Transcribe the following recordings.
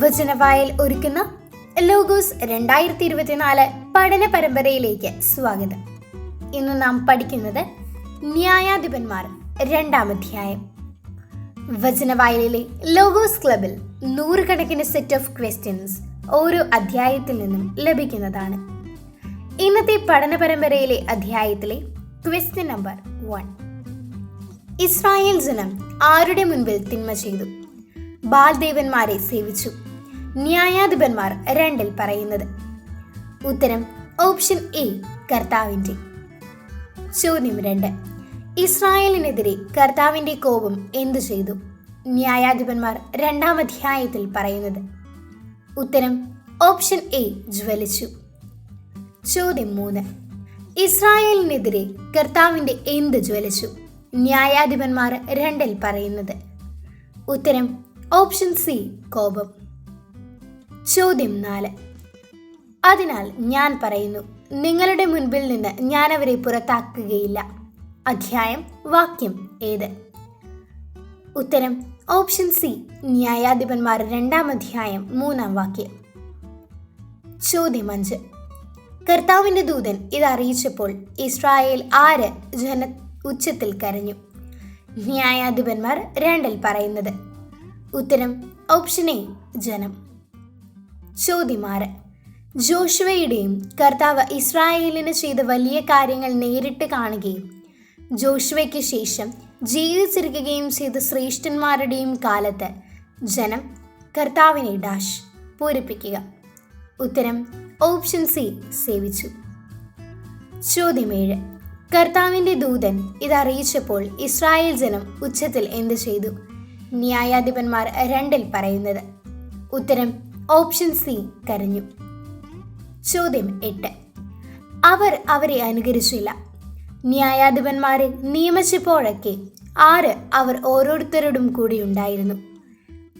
വചനവായൽ ഒരുക്കുന്ന ലോഗോസ് രണ്ടായിരത്തി ഇരുപത്തിനാല് പഠന പരമ്പരയിലേക്ക് സ്വാഗതം. ഇന്ന് നാം പഠിക്കുന്നത് ന്യായാധിപന്മാർ രണ്ടാം അധ്യായം. വചനവായലിലെ ലോഗോസ് ക്ലബിൽ നൂറുകണക്കിന് സെറ്റ് ഓഫ് ക്വസ്റ്റ്യൻസ് ഓരോ അധ്യായത്തിൽ നിന്നും ലഭിക്കുന്നതാണ്. ഇന്നത്തെ പഠന പരമ്പരയിലെ അധ്യായത്തിലെ ക്വസ്റ്റ്യൻ നമ്പർ വൺ ഇസ്രായേൽ ജനം ആരുടെ മുൻപിൽ തിന്മ ചെയ്തു? ബാൽദേവന്മാരെ സേവിച്ചു. ന്യായാധിപന്മാർ രണ്ടിൽ പറയുന്നത്. ഉത്തരം ഓപ്ഷൻ എ കർത്താവിന്റെ. ചോദ്യം രണ്ട്. ഇസ്രായേലിനെതിരെ കർത്താവിന്റെ കോപം എന്തു ചെയ്തു? ന്യായാധിപന്മാർ രണ്ടാം അധ്യായത്തിൽ പറയുന്നത്. ഉത്തരം ഓപ്ഷൻ എ ജ്വലിച്ചു. ചോദ്യം മൂന്ന്. ഇസ്രായേലിനെതിരെ കർത്താവിന്റെ എന്ത് ജ്വലിച്ചു? ന്യായാധിപന്മാർ രണ്ടിൽ പറയുന്നത്. ഉത്തരം ഓപ്ഷൻ സി കോപം. ചോദ്യം നാല്. അതിനാൽ ഞാൻ പറയുന്നു നിങ്ങളുടെ മുൻപിൽ നിന്ന് ഞാൻ അവരെ പുറത്താക്കുകയില്ല. അധ്യായം വാക്യം ഏത്? ഉത്തരം ഓപ്ഷൻ സി ന്യായാധിപന്മാർ രണ്ടാം അധ്യായം മൂന്നാം വാക്യം. ചോദ്യം അഞ്ച്. കർത്താവിന്റെ ദൂതൻ ഇത് അറിയിച്ചപ്പോൾ ഇസ്രായേൽ ആര് ജന ഉച്ചത്തിൽ കരഞ്ഞു? ന്യായാധിപന്മാർ രണ്ടിൽ പറയുന്നത്. ഉത്തരം ഓപ്ഷൻ എ ജനം. ചോദ്യം ആറ് ജോഷുവയുടെയും കർത്താവ് ഇസ്രായേലിന് ചെയ്ത വലിയ കാര്യങ്ങൾ നേരിട്ട് കാണുകയും ജോഷുവയ്ക്ക് ശേഷം ജീവിച്ചിരിക്കുകയും ചെയ്ത ശ്രേഷ്ഠന്മാരുടെയും കാലത്ത് ജനം കർത്താവിനെ ഡാഷ് പൂരിപ്പിക്കുക. ഉത്തരം ഓപ്ഷൻ സി സേവിച്ചു. ചോദ്യമേഴ്. കർത്താവിന്റെ ദൂതൻ ഇതറിയിച്ചപ്പോൾ ഇസ്രായേൽ ജനം ഉച്ചത്തിൽ എന്ത് ചെയ്തു? ന്യായാധിപന്മാർ രണ്ടിൽ പറയുന്നത്. ഉത്തരം ഓപ്ഷൻ സി കരഞ്ഞു. ചോദ്യം എട്ട്. അവർ അവരെ അനുകരിച്ചില്ല. ന്യായാധിപന്മാരെ നിയമിച്ചപ്പോഴൊക്കെ ആറ് അവർ ഓരോരുത്തരോടും കൂടി ഉണ്ടായിരുന്നു?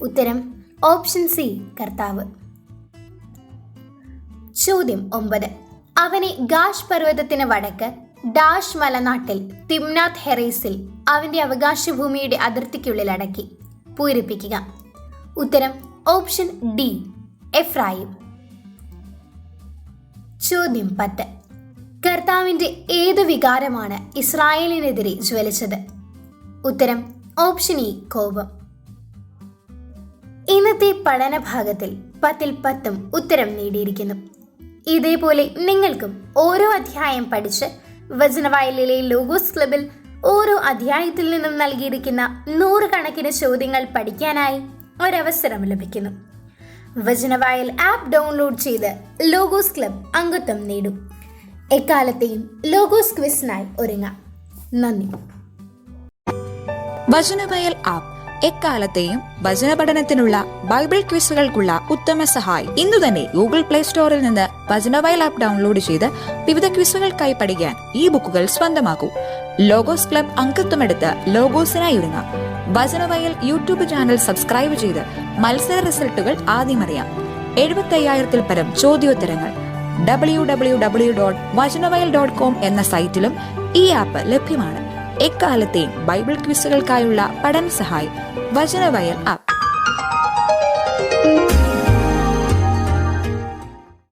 ഉത്തരം ഓപ്ഷൻ സി കർത്താവ്. ചോദ്യം ഒമ്പത്. അവനെ ഗാഷ് പർവതത്തിന് വടക്ക് ഡാഷ് മലനാട്ടിൽ തിംനാഥ് ഹെറേസിൽ അവന്റെ അവകാശ ഭൂമിയുടെ അതിർത്തിക്കുള്ളിൽ അടക്കി പൂരിപ്പിക്കുക. ഉത്തരം ഓപ്ഷൻ ഡി എഫ്രായിം. ചോദ്യം പത്ത്. കർത്താവിന്റെ ഏത് വികാരമാണ് ഇസ്രായേലിനെതിരെ ജ്വലിച്ചത്? ഉത്തരം ഓപ്ഷൻ ഇ കോപം. ഇന്നത്തെ പഠന ഭാഗത്തിൽ പത്തിൽ പത്തും ഉത്തരം നേടിയിരിക്കുന്നു. ഇതേപോലെ നിങ്ങൾക്കും ഓരോ അധ്യായം പഠിച്ച് വചനവയലിലെ ലോഗോസ് ക്ലബിൽ ഓരോ അധ്യായത്തിൽ നിന്നും നൽകിയിരിക്കുന്ന നൂറുകണക്കിന് ചോദ്യങ്ങൾ പഠിക്കാനായി ഒരവസരം ലഭിക്കുന്നു. വചനവായൽ ആപ്പ് ഡൗൺലോഡ് ചെയ്ത് ലോഗോസ് ക്ലബ് അംഗത്വം നേടും. എക്കാലത്തെയും ലോഗോസ് ക്വിസിനായി ഒരുങ്ങാം. നന്ദി. വചനവയൽ ആപ്പ് എക്കാലത്തെയും വചന പഠനത്തിനുള്ള ബൈബിൾ ക്വിസുകൾക്കുള്ള ഉത്തമ സഹായി. ഇന്നു തന്നെ ഗൂഗിൾ പ്ലേ സ്റ്റോറിൽ നിന്ന് വചനവയൽ ആപ്പ് ഡൗൺലോഡ് ചെയ്ത് വിവിധ ക്വിസുകൾക്കായി പഠിക്കാൻ ഈ ബുക്കുകൾ സ്വന്തമാക്കൂ. ലോഗോസ് ക്ലബ് അംഗത്വമെടുത്ത് ലോഗോസിനായി ഒരുങ്ങാം. വചനവയൽ യൂട്യൂബ് ചാനൽ സബ്സ്ക്രൈബ് ചെയ്ത് മത്സര റിസൾട്ടുകൾ ആദ്യം അറിയാം. എഴുപത്തി അയ്യായിരത്തിൽ പരം ചോദ്യോത്തരങ്ങൾ. W W W dot Vachanavayal dot com എന്ന സൈറ്റിലും ഈ ആപ്പ് ലഭ്യമാണ്. എക്കാലത്തെയും ബൈബിൾ ക്വിസുകൾക്കായുള്ള പഠന സഹായി വചനവയൽ ആപ്പ്.